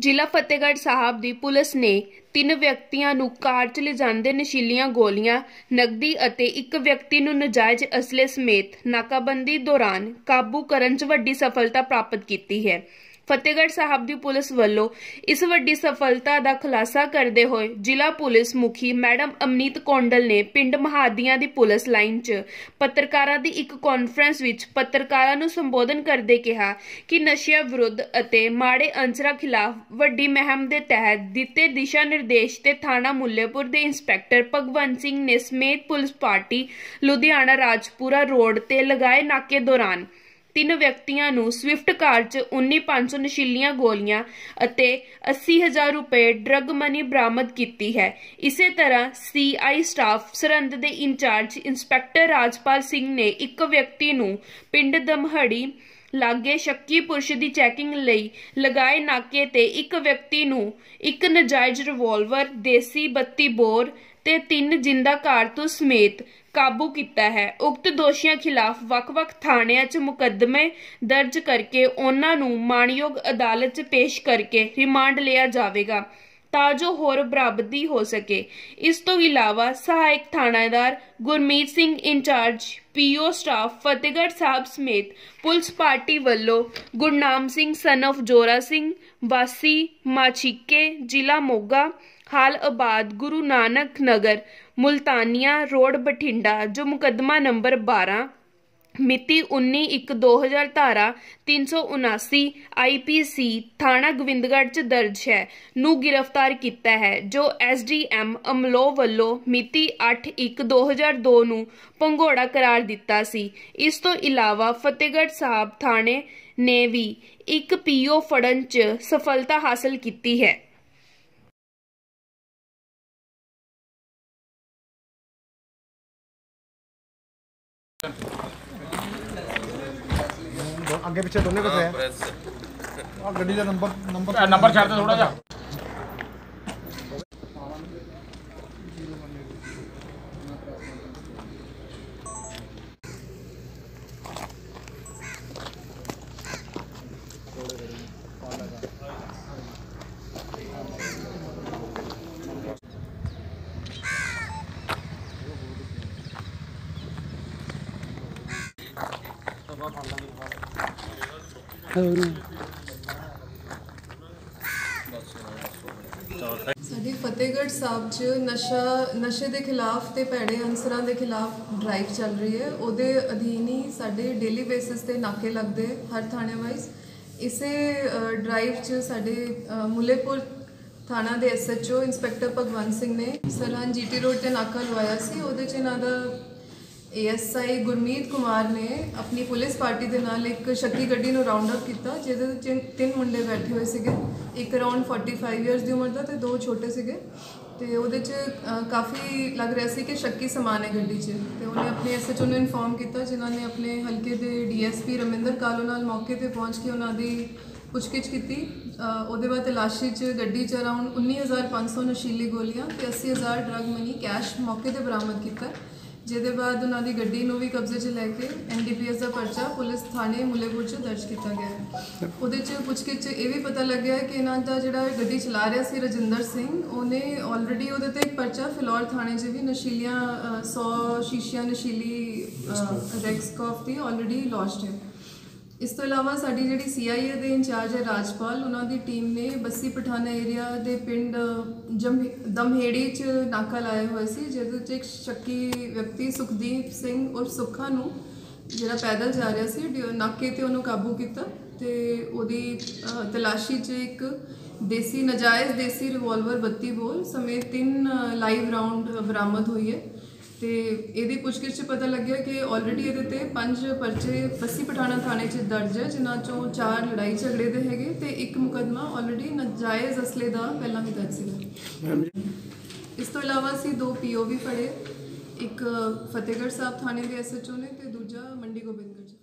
ਜ਼ਿਲ੍ਹਾ ਫਤਿਹਗੜ੍ਹ ਸਾਹਿਬ ਦੀ ਪੁਲਿਸ ਨੇ ਤਿੰਨ ਵਿਅਕਤੀਆਂ ਨੂੰ ਕਾਰ 'ਚ ਲਿਜਾਂਦੇ ਨਸ਼ੀਲੀਆਂ ਗੋਲੀਆਂ, ਨਕਦੀ ਅਤੇ ਇੱਕ ਵਿਅਕਤੀ ਨੂੰ ਨਜਾਇਜ਼ ਅਸਲੇ ਸਮੇਤ ਨਾਕਾਬੰਦੀ ਦੌਰਾਨ ਕਾਬੂ ਕਰਨ 'ਚ ਵੱਡੀ ਸਫਲਤਾ ਪ੍ਰਾਪਤ ਕੀਤੀ ਹੈ। ਫਤਿਹਗੜ੍ਹ ਸਾਹਿਬ ਦੀ ਪੁਲਿਸ ਵੱਲੋਂ ਇਸ ਵੱਡੀ ਸਫਲਤਾ ਦਾ ਖੁਲਾਸਾ ਕਰਦੇ ਹੋਏ ਜ਼ਿਲ੍ਹਾ ਪੁਲਿਸ ਮੁਖੀ ਮੈਡਮ ਅਮਨੀਤ ਕੌਂਡਲ ਨੇ ਪਿੰਡ ਮਹਾਦੀਆਂ ਦੀ ਪੁਲਿਸ ਲਾਈਨ 'ਚ ਪੱਤਰਕਾਰਾਂ ਦੀ ਇੱਕ ਕਾਨਫਰੰਸ ਵਿੱਚ ਪੱਤਰਕਾਰਾਂ ਨੂੰ ਸੰਬੋਧਨ ਕਰਦੇ ਕਿਹਾ ਕਿ ਨਸ਼ਿਆਂ ਵਿਰੁੱਧ ਅਤੇ ਮਾੜੇ ਅੰਸਰਾਂ ਖਿਲਾਫ ਵੱਡੀ ਮਹਿੰਮ ਦੇ ਤਹਿਤ ਦਿੱਤੇ ਦਿਸ਼ਾ ਨਿਰਦੇਸ਼ ਤੇ ਥਾਣਾ ਮੁੱਲੇਪੁਰ ਦੇ ਇੰਸਪੈਕਟਰ ਭਗਵੰਤ ਸਿੰਘ ਨੇ ਸਮੇਤ police party Ludhiana Rajpura road ਤੇ ਲਗਾਏ ਨਾਕੇ ਦੌਰਾਨ ਤਿੰਨ ਵਿਅਕਤੀਆਂ ਨੂੰ ਸਵਿਫਟ ਕਾਰ 'ਚ 19500 ਨਸ਼ੀਲੀਆਂ ਗੋਲੀਆਂ ਅਤੇ 80000 ਰੁਪਏ ਡਰੱਗ ਮਨੀ ਬਰਾਮਦ ਕੀਤੀ ਹੈ। ਇਸੇ ਤਰ੍ਹਾਂ ਸੀਆਈ ਸਟਾਫ ਸਰੰਦ ਦੇ ਇੰਚਾਰਜ ਇੰਸਪੈਕਟਰ ਰਾਜਪਾਲ ਸਿੰਘ ਨੇ ਇੱਕ ਵਿਅਕਤੀ ਨੂੰ ਪਿੰਡ ਦਮਹੜੀ ਲਾਗੇ ਸ਼ੱਕੀ ਪੁਰਸ਼ ਦੀ ਚੈਕਿੰਗ ਲਈ ਲਗਾਏ ਨਾਕੇ ਤੇ ਇੱਕ ਵਿਅਕਤੀ ਨੂੰ ਇੱਕ ਨਜਾਇਜ਼ ਰਿਵਾਲਵਰ ਦੇਸੀ 32 ਬੋਰ ਤੇ ਤਿੰਨ ਜਿੰਦਾ ਕਾਰਤੂਸ ਸਮੇਤ ਕਾਬੂ ਕੀਤਾ ਹੈ। ਉਕਤ ਦੋਸ਼ੀਆਂ ਖਿਲਾਫ ਵੱਖ-ਵੱਖ ਥਾਣਿਆਂ 'ਚ ਮੁਕੱਦਮੇ ਦਰਜ ਕਰਕੇ ਉਹਨਾਂ ਨੂੰ ਮਾਣਯੋਗ ਅਦਾਲਤ 'ਚ ਪੇਸ਼ ਕਰਕੇ ਰਿਮਾਂਡ ਲਿਆ ਜਾਵੇਗਾ ਤਾਂ ਜੋ ਹੋਰ ਬਰਾਬਦੀ ਹੋ ਸਕੇ। ਇਸ ਤੋਂ ਇਲਾਵਾ ਸਹਾਇਕ ਥਾਣੇਦਾਰ Gurmeet Singh incharge, PO staff Fatehgarh Sahib ਸਮੇਤ ਪੁਲਿਸ ਪਾਰਟੀ ਵੱਲੋਂ ਗੁਰਨਾਮ ਸਿੰਘ ਸਨ of ਜੋਰਾ ਸਿੰਘ, ਵਾਸੀ, ਮਾਛੀਕੇ, ਜ਼ਿਲ੍ਹਾ ਮੋਗਾ ਹਾਲ ਆਬਾਦ ਗੁਰੂ ਨਾਨਕ ਨਗਰ, ਮੁਲਤਾਨੀਆ ਰੋਡ ਬਠਿੰਡਾ, ਜੋ ਮੁਕੱਦਮਾ ਨੰਬਰ 12 ਮਿਤੀ 19/1/2000 ਧਾਰਾ 379 ਆਈਪੀਸੀ ਥਾਣਾ ਗੋਬਿੰਦਗੜ੍ਹ ਚ ਦਰਜ ਹੈ। ਨੂੰ ਗ੍ਰਿਫਤਾਰ ਕੀਤਾ ਹੈ, ਜੋ ਐਸਡੀਐਮ ਅਮਲੋ ਵੱਲੋਂ ਮਿਤੀ 8/1/2002 ਨੂੰ ਪੰਘੋੜਾ ਕਰਾਰ ਦਿੱਤਾ ਸੀ। ਇਸ ਤੋਂ ਇਲਾਵਾ ਫਤਿਹਗੜ੍ਹ ਸਾਹਿਬ ਥਾਣੇ ਨੇ ਵੀ ਇੱਕ ਪੀਓ ਫੜਨ ਚ ਸਫਲਤਾ ਹਾਸਲ ਕੀਤੀ ਹੈ। ਅੱਗੇ ਪਿੱਛੇ ਦੋਨੇ ਕਿੱਥੇ ਆ? ਗੱਡੀ ਦਾ ਨੰਬਰ ਨੰਬਰ ਨੰਬਰ ਛੱਡ ਦੇ ਥੋੜਾ ਜਿਹਾ। ਸਾਡੀ ਫਤਿਹਗੜ੍ਹ ਸਾਹਿਬ 'ਚ ਨਸ਼ਾ ਨਸ਼ੇ ਦੇ ਖਿਲਾਫ ਤੇ ਭੈੜੇ ਅਨਸਰਾਂ ਦੇ ਖਿਲਾਫ ਡਰਾਈਵ ਚੱਲ ਰਹੀ ਹੈ। ਉਹਦੇ ਅਧੀਨ ਹੀ ਸਾਡੇ ਡੇਲੀ ਬੇਸਿਸ ਤੇ ਨਾਕੇ ਲੱਗਦੇ ਹਰ ਥਾਣੇ ਵਾਈਜ਼ ਇਸੇ ਡਰਾਈਵ 'ਚ ਸਾਡੇ ਅ, ਮੁੱਲੇਪੁਰ ਥਾਣਾ ਦੇ ਐਸਐਚਓ ਇੰਸਪੈਕਟਰ ਭਗਵੰਤ ਸਿੰਘ ਨੇ ਸਰਹੰਦ ਜੀਟੀ ਰੋਡ ਤੇ ਨਾਕਾ ਲਵਾਇਆ ਸੀ। ਉਹਦੇ 'ਚ ਇਹਨਾਂ ਦਾ ਏਐਸਆਈ ਗੁਰਮੀਤ ਕੁਮਾਰ ਨੇ ਆਪਣੀ ਪੁਲਿਸ ਪਾਰਟੀ ਦੇ ਨਾਲ ਇੱਕ ਸ਼ੱਕੀ ਗੱਡੀ ਨੂੰ ਰਾਉਂਡ ਅਪ ਕੀਤਾ, ਜਿਹਦੇ ਵਿੱਚ ਤਿੰਨ- ਮੁੰਡੇ ਬੈਠੇ ਹੋਏ ਸੀਗੇ। ਇੱਕ ਅਰਾਊਂਡ 45 ਇਅਰਸ ਦੀ ਉਮਰ ਦਾ ਤੇ ਦੋ ਛੋਟੇ ਸੀਗੇ। ਤੇ ਉਹਦੇ 'ਚ ਕਾਫੀ ਲੱਗ ਰਿਹਾ ਸੀ ਕਿ ਸ਼ੱਕੀ ਸਮਾਨ ਹੈ ਗੱਡੀ 'ਚ। ਤੇ ਉਹਨੇ ਆਪਣੇ ਐਸਐਚਓ ਨੂੰ ਇਨਫੋਰਮ ਕੀਤਾ, ਜਿਨ੍ਹਾਂ ਨੇ ਆਪਣੇ ਹਲਕੇ ਦੇ ਡੀਐਸਪੀ ਰਮਿੰਦਰ ਕਾਲੋ ਨਾਲ ਮੌਕੇ ਤੇ ਪਹੁੰਚ ਕੇ ਉਹਨਾਂ ਦੀ ਪੁੱਛਗਿੱਛ ਕੀਤੀ। ਉਹਦੇ ਬਾਅਦ ਤਲਾਸ਼ੀ 'ਚ ਗੱਡੀ 'ਚ ਅਰਾਊਂਡ 19500 ਨਸ਼ੀਲੀ ਗੋਲੀਆਂ ਤੇ 80000 ਡਰਗ ਮਨੀ ਕੈਸ਼ ਮੌਕੇ ਤੇ ਬਰਾਮਦ ਕੀਤਾ। ਜਿਹਦੇ ਬਾਅਦ ਉਹਨਾਂ ਦੀ ਗੱਡੀ ਨੂੰ ਵੀ ਕਬਜ਼ੇ 'ਚ ਲੈ ਕੇ ਐਨਡੀਪੀਐਸ ਦਾ ਪਰਚਾ ਪੁਲਿਸ ਥਾਣੇ ਮੁੱਲੇਪੁਰ 'ਚ ਦਰਜ ਕੀਤਾ ਗਿਆ ਹੈ। ਉਹਦੇ 'ਚ ਪੁੱਛਗਿੱਛ 'ਚ ਇਹ ਵੀ ਪਤਾ ਲੱਗਿਆ ਕਿ ਇਹਨਾਂ ਦਾ ਜਿਹੜਾ ਗੱਡੀ ਚਲਾ ਰਿਹਾ ਸੀ ਰਜਿੰਦਰ ਸਿੰਘ ਉਹਨੇ ਆਲਰੇਡੀ ਉਹਦੇ ਤੇ ਇੱਕ ਪਰਚਾ ਫਿਲੌਰ ਥਾਣੇ 'ਚ ਵੀ ਨਸ਼ੀਲੀਆਂ ਅ, 100 ਸ਼ੀਸ਼ੀਆਂ ਨਸ਼ੀਲੀ ਰੈਕਸਕੌਫ ਦੀ ਆਲਰੇਡੀ ਲੌਂਚਡ ਹੈ। ਇਸ ਤੋਂ ਇਲਾਵਾ ਸਾਡੀ ਜਿਹੜੀ ਸੀਆਈਏ ਦੇ ਇੰਚਾਰਜ ਹੈ ਰਾਜਪਾਲ, ਉਹਨਾਂ ਦੀ ਟੀਮ ਨੇ ਬੱਸੀ ਪਠਾਨਾ ਏਰੀਆ ਦੇ ਪਿੰਡ, ਜਮ, ਦਮਹੇੜੀ ਚ ਨਾਕਾ ਲਾਇਆ ਹੋਇਆ ਸੀ, ਜਿਹਦੇ ਵਿੱਚ ਇੱਕ ਸ਼ੱਕੀ ਵਿਅਕਤੀ ਸੁਖਦੀਪ ਸਿੰਘ ਔਰ ਸੁੱਖਾ ਨੂੰ ਜਿਹੜਾ ਪੈਦਲ ਜਾ ਰਿਹਾ ਸੀ, ਡ- ਨਾਕੇ ਤੇ ਉਹਨੂੰ ਕਾਬੂ ਕੀਤਾ ਤੇ ਉਹਦੀ ਤਲਾਸ਼ੀ 'ਚ ਇੱਕ ਦੇਸੀ, ਨਜਾਇਜ਼ ਦੇਸੀ ਰਿਵਾਲਵਰ 32 ਬੋਲ ਸਮੇਤ ਤਿੰਨ ਲਾਈਵ ਰਾਉਂਡ ਬਰਾਮਦ ਹੋਈ ਹੈ। ਤੇ ਇਹਦੀ ਪੁੱਛਗਿੱਛ 'ਚ ਪਤਾ ਲੱਗਿਆ ਕਿ ਆਲਰੇਡੀ ਇਹਦੇ ਤੇ ਪੰਜ ਪਰਚੇ ਬੱਸੀ ਪਠਾਣਾ ਥਾਣੇ 'ਚ ਦਰਜ ਹੈ ਜਿਨ੍ਹਾਂ ਚੋਂ ਚਾਰ ਲੜਾਈ ਝਗੜੇ ਦੇ ਹੈਗੇ ਤੇ ਇੱਕ ਮੁਕਦਮਾ ਆਲਰੇਡੀ ਨਜਾਇਜ਼ ਅਸਲੇ ਦਾ ਪਹਿਲਾਂ ਵੀ ਦਰਜ ਸੀਗਾ। ਇਸ ਤੋਂ ਇਲਾਵਾ ਅਸੀਂ ਦੋ ਪੀਓ ਵੀ ਫੜੇ ਇੱਕ ਫਤਿਹਗੜ੍ਹ ਸਾਹਿਬ ਥਾਣੇ ਦੇ ਐਸਐਚਓ ਨੇ ਤੇ ਦੂਜਾ ਮੰਡੀ ਗੋਬਿੰਦਗੜ੍ਹ